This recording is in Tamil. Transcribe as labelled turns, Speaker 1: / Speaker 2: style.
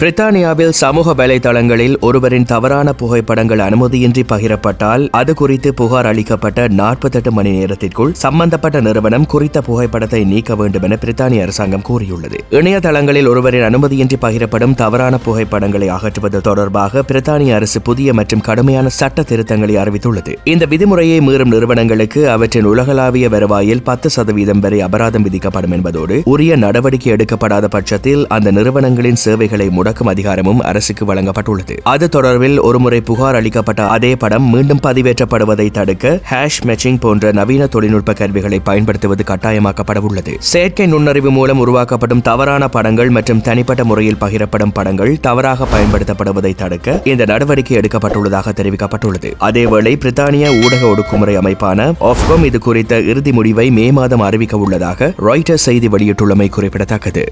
Speaker 1: பிரித்தானியாவில் சமூக வலைதளங்களில் ஒருவரின் தவறான புகைப்படங்கள் அனுமதியின்றி பகிரப்பட்டால் அது குறித்து புகார் அளிக்கப்பட்ட நாற்பத்தெட்டு மணி நேரத்திற்குள் சம்பந்தப்பட்ட நிறுவனம் குறித்த புகைப்படத்தை நீக்க வேண்டும் என பிரித்தானிய அரசாங்கம் கூறியுள்ளது. இணையதளங்களில் ஒருவரின் அனுமதியின்றி பகிரப்படும் தவறான புகைப்படங்களை அகற்றுவது தொடர்பாக பிரித்தானிய அரசு புதிய மற்றும் கடுமையான சட்ட திருத்தங்களை அறிவித்துள்ளது. இந்த விதிமுறையை மீறும் நிறுவனங்களுக்கு அவற்றின் உலகளாவிய வருவாயில் பத்து சதவீதம் வரை அபராதம் விதிக்கப்படும் என்பதோடு உரிய நடவடிக்கை எடுக்கப்படாத பட்சத்தில் அந்த நிறுவனங்களின் சேவைகளை முடக்கும் அதிகாரமும் அரசுக்கு வழங்கப்பட்டுள்ளது. அது தொடர்பில் ஒருமுறை புகார் அளிக்கப்பட்ட அதே படம் மீண்டும் பதிவேற்றப்படுவதை தடுக்க ஹேஷ் மேட்சிங் போன்ற நவீன தொழில்நுட்ப கருவிகளை பயன்படுத்துவது கட்டாயமாக்கப்பட உள்ளது செயற்கை நுண்ணறிவு மூலம் உருவாக்கப்படும் தவறான படங்கள் மற்றும் தனிப்பட்ட முறையில் பகிரப்படும் படங்கள் தவறாக பயன்படுத்தப்படுவதை தடுக்க இந்த நடவடிக்கை எடுக்கப்பட்டுள்ளதாக தெரிவிக்கப்பட்டுள்ளது. அதேவேளை பிரித்தானிய ஊடக ஒடுக்குமுறை அமைப்பான ஆஃப்காம் இது குறித்த இறுதி முடிவை மே மாதம் அறிவிக்க உள்ளதாக ராய்டர்ஸ் செய்தி வெளியிட்டுள்ளமை குறிப்பிடத்தக்கது.